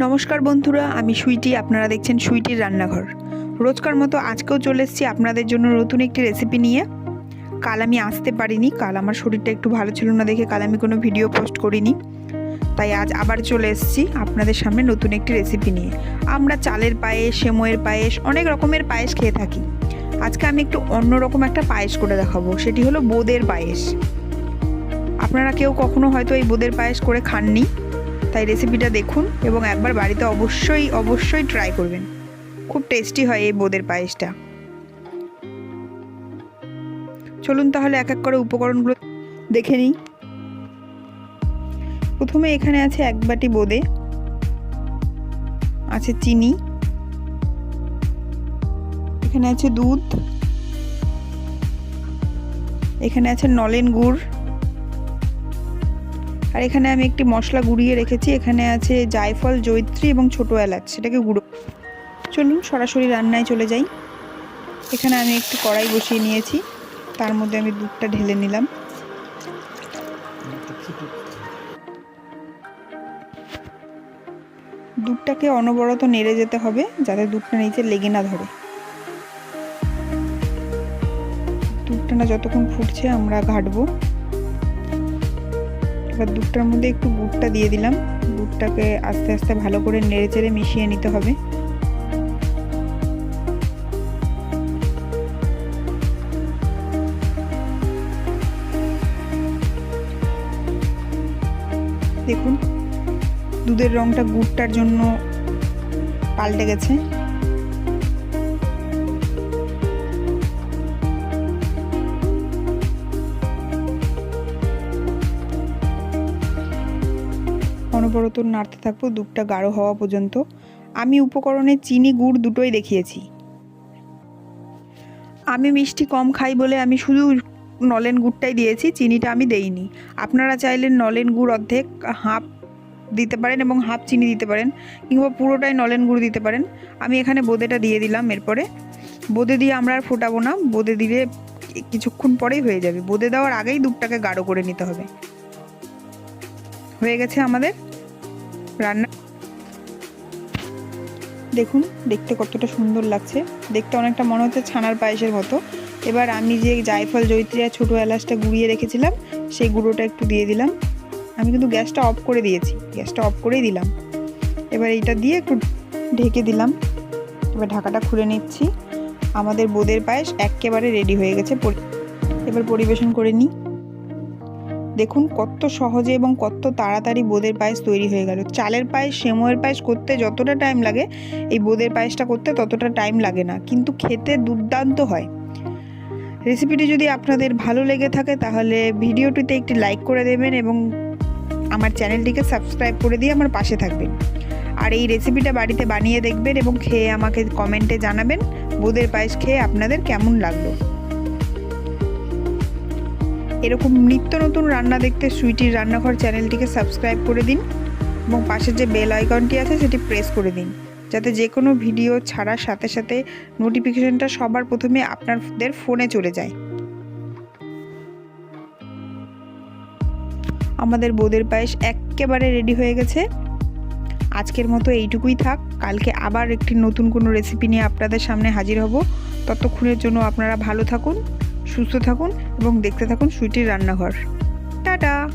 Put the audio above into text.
নমস্কার বন্ধুরা, আমি সুইটি, আপনারা দেখছেন সুইটির রান্নাঘর। রোজকার মতো আজকেও চলে এসেছি আপনাদের জন্য নতুন একটি রেসিপি নিয়ে। কাল আমি আসতে পারিনি, কাল আমার শরীরটা একটু ভালো ছিল না দেখে কাল আমি কোনো ভিডিও পোস্ট করিনি। তাই আজ আবার চলে এসেছি আপনাদের সামনে নতুন একটি রেসিপি নিয়ে। আমরা চালের পায়েস সেময়ের পায়েস, অনেক রকমের পায়েস খেয়ে থাকি। আজকে আমি একটু অন্যরকম একটা পায়েস করে দেখাবো, সেটি হলো বোদের পায়েস। আপনারা কেউ কখনো হয়তো এই বোদের পায়েস করে খাননি। তাই রেসিপিটা দেখুন এবং একবার বাড়িতে অবশ্যই অবশ্যই ট্রাই করবেন। খুব টেস্টি হয় এই বোদের পায়েসটা। চলুন তাহলে এক এক করে উপকরণগুলো দেখে নিই। প্রথমে এখানে আছে এক বাটি বোদে, আছে চিনি, এখানে আছে দুধ, এখানে আছে নলেন গুড় আর এখানে আমি একটি মশলা গুঁড়িয়ে রেখেছি। এখানে আছে জায়ফল জৈত্রী এবং ছোটো এলাচ। সেটাকে গুঁড়ো চলুন সরাসরি রান্নায় চলে যাই। এখানে আমি একটি কড়াই বসিয়ে নিয়েছি। তার মধ্যে আমি দুধটা ঢেলে নিলাম। দুধটাকে অনবরত নেড়ে যেতে হবে যাতে দুধটা নিচে লেগে না ধরে। দুধটা না যতক্ষণ ফুটছে আমরা ঘাটবো। এবার দুধটার মধ্যে একটু গুড়টা দিয়ে দিলাম। গুড়টাকে আস্তে আস্তে ভালো করে নেড়ে চেড়ে মিশিয়ে নিতে হবে। দেখুন, দুধের রঙটা গুড়টার জন্য পাল্টে গেছে। অনবরত নাড়তে থাকব, দুধটা গাঢ় হওয়া পর্যন্ত। আমি উপকরণে চিনি, গুড় দুটোই দেখিয়েছি। আমি মিষ্টি কম খাই বলে আমি শুধু নলেন গুড়টাই দিয়েছি, চিনিটা আমি দেইনি। আপনারা চাইলে নলেন গুড় অর্ধেক হাফ দিতে পারেন এবং হাফ চিনি দিতে পারেন, কিংবা পুরোটাই নলেন গুড় দিতে পারেন। আমি এখানে বোঁদেটা দিয়ে দিলাম এরপরে। বোঁদে দিয়ে আমরা আর ফোটাবো না, বোঁদে দিলে কিছুক্ষণ পরেই হয়ে যাবে। বোঁদে দেওয়ার আগেই দুধটাকে গাঢ় করে নিতে হবে। হয়ে গেছে আমাদের রান্না। দেখুন, দেখতে কতটা সুন্দর লাগছে। দেখতে অনেকটা মনে হচ্ছে ছানার পায়েসের মতো। এবার আমি যে জায়ফল জৈত্রী আর ছোটো এলাচটা গুঁড়িয়ে রেখেছিলাম, সেই গুঁড়োটা একটু দিয়ে দিলাম। আমি কিন্তু গ্যাসটা অফ করে দিয়েছি। গ্যাসটা অফ করেই দিলাম। এবার এইটা দিয়ে একটু ঢেকে দিলাম। এবার ঢাকাটা খুলে নিচ্ছি। আমাদের বোদের পায়েস একেবারে রেডি হয়ে গেছে। এবার পরিবেশন করে নিই। দেখুন কত সহজে এবং কত তাড়াতাড়ি বোদের পায়েস তৈরি হয়ে গেল। চালের পায়েস সেময়ের পায়েস করতে যতটা টাইম লাগে, এই বোদের পায়েসটা করতে ততটা টাইম লাগে না। কিন্তু খেতে দুর্দান্ত হয়। রেসিপিটি যদি আপনাদের ভালো লেগে থাকে, তাহলে ভিডিওটিতে একটি লাইক করে দেবেন এবং আমার চ্যানেলটিকে সাবস্ক্রাইব করে দিয়ে আমার পাশে থাকবেন। আর এই রেসিপিটা বাড়িতে বানিয়ে দেখবেন এবং খেয়ে আমাকে কমেন্টে জানাবেন, বোদের পায়েস খেয়ে আপনাদের কেমন লাগল। এরকম নিত্য নতুন রান্না দেখতে সুইটির রান্নাঘর চ্যানেলটিকে সাবস্ক্রাইব করে দিন এবং পাশের যে বেল আইকনটি আছে সেটি প্রেস করে দিন, যাতে যে কোনো ভিডিও ছাড়ার সাথে সাথে নোটিফিকেশনটা সবার প্রথমে আপনাদের ফোনে চলে যায়। আমাদের বোদের পায়েস একেবারে রেডি হয়ে গেছে। আজকের মতো এইটুকুই থাক, কালকে আবার একটি নতুন কোনো রেসিপি নিয়ে আপনাদের সামনে হাজির হব। ততক্ষণের জন্য আপনারা ভালো থাকুন। সুস্থ থাকুন এবং দেখতে থাকুন সুইটির রান্নাঘর। টাটা!